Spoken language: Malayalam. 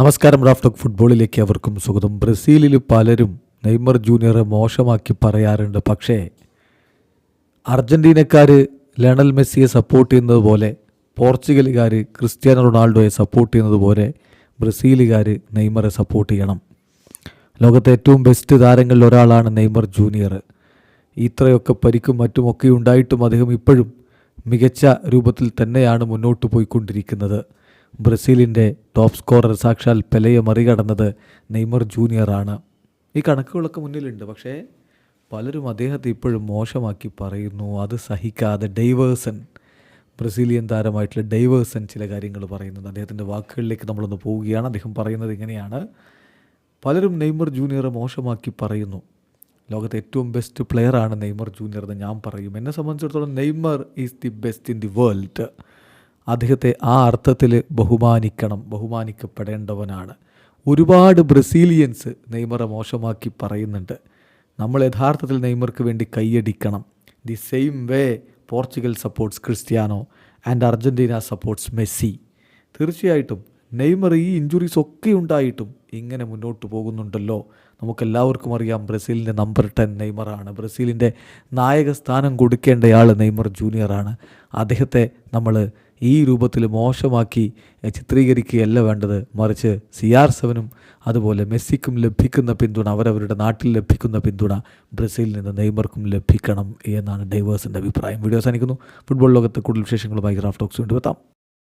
നമസ്കാരം റാഫ്റ്റോക്ക് ഫുട്ബോളിലേക്ക് അവർക്കും സ്വാഗതം. ബ്രസീലിൽ പലരും നെയ്മർ ജൂനിയറെ മോശമാക്കി പറയാറുണ്ട്. പക്ഷേ അർജന്റീനക്കാർ ലണൽ മെസ്സിയെ സപ്പോർട്ട് ചെയ്യുന്നത് പോലെ പോർച്ചുഗലുകാർ ക്രിസ്ത്യാനോ റൊണാൾഡോയെ സപ്പോർട്ട് ചെയ്യുന്നത് പോലെ ബ്രസീലുകാർ നെയ്മറെ സപ്പോർട്ട് ചെയ്യണം. ലോകത്തെ ഏറ്റവും ബെസ്റ്റ് താരങ്ങളിൽ ഒരാളാണ് നെയ്മർ ജൂനിയർ. ഇത്രയൊക്കെ പരിക്കും മറ്റുമൊക്കെ ഉണ്ടായിട്ടും അദ്ദേഹം ഇപ്പോഴും മികച്ച രൂപത്തിൽ തന്നെയാണ് മുന്നോട്ട് പോയിക്കൊണ്ടിരിക്കുന്നത്. ബ്രസീലിന്റെ ടോപ്പ് സ്കോറർ സാക്ഷാൽ പെലയെ മറികടന്നത് നെയ്മർ ജൂനിയറാണ് ഈ കണക്കുകളൊക്കെ മുന്നിലുണ്ട്. പക്ഷേ പലരും അദ്ദേഹത്തെ ഇപ്പോഴും മോശമാക്കി പറയുന്നു. അത് സഹിക്കാതെ ഡൈവേഴ്സൺ ബ്രസീലിയൻ താരമായിട്ടുള്ള ഡൈവേഴ്സൺ ചില കാര്യങ്ങൾ പറയുന്നത് അദ്ദേഹത്തിന്റെ വാക്കുകളിലേക്ക് നമ്മളൊന്ന് പോവുകയാണ്. അദ്ദേഹം പറയുന്നത് ഇങ്ങനെയാണ്. പലരും നെയ്മർ ജൂനിയറെ മോശമാക്കി പറയുന്നു. ലോകത്തെ ഏറ്റവും ബെസ്റ്റ് പ്ലെയറാണ് നെയ്മർ ജൂനിയർ എന്ന് ഞാൻ പറയും. എന്നെ സംബന്ധിച്ചിടത്തോളം Neymar is the best in the world അദ്ദേഹത്തെ ആ അർത്ഥത്തിൽ ബഹുമാനിക്കണം ബഹുമാനിക്കപ്പെടേണ്ടവനാണ്. ഒരുപാട് ബ്രസീലിയൻസ് നെയ്മറെ മോശമാക്കി പറയുന്നുണ്ട്. നമ്മൾ യഥാർത്ഥത്തിൽ നെയ്മർക്ക് വേണ്ടി കൈയടിക്കണം. The same way Portugal supports Cristiano and Argentina supports Messi. തീർച്ചയായിട്ടും നെയ്മർ ഈ ഇഞ്ചുറീസ് ഒക്കെ ഉണ്ടായിട്ടും ഇങ്ങനെ മുന്നോട്ട് പോകുന്നുണ്ടല്ലോ. നമുക്കെല്ലാവർക്കും അറിയാം ബ്രസീലിന്റെ നമ്പർ ടെൻ നെയ്മറാണ്. ബ്രസീലിന്റെ നായക സ്ഥാനം കൊടുക്കേണ്ടയാൾ നെയ്മർ ജൂനിയറാണ് അദ്ദേഹത്തെ നമ്മൾ ഈ രൂപത്തിൽ മോശമാക്കി ചിത്രീകരിക്കുകയല്ല വേണ്ടത്. മറിച്ച് സി ആർ സെവനും അതുപോലെ മെസ്സിക്കും ലഭിക്കുന്ന പിന്തുണ അവരവരുടെ നാട്ടിൽ ലഭിക്കുന്ന പിന്തുണ ബ്രസീലിൽ നിന്ന് നെയ്മർക്കും ലഭിക്കണം എന്നാണ് ഡൈവേഴ്സിന്റെ അഭിപ്രായം. വീഡിയോ അവസാനിക്കുന്നു. ഫുട്ബോൾ ലോകത്ത് കൂടുതൽ വിശേഷങ്ങളുമായി ഗ്രാഫ് ടോക്സ് കൊണ്ടുവെത്താം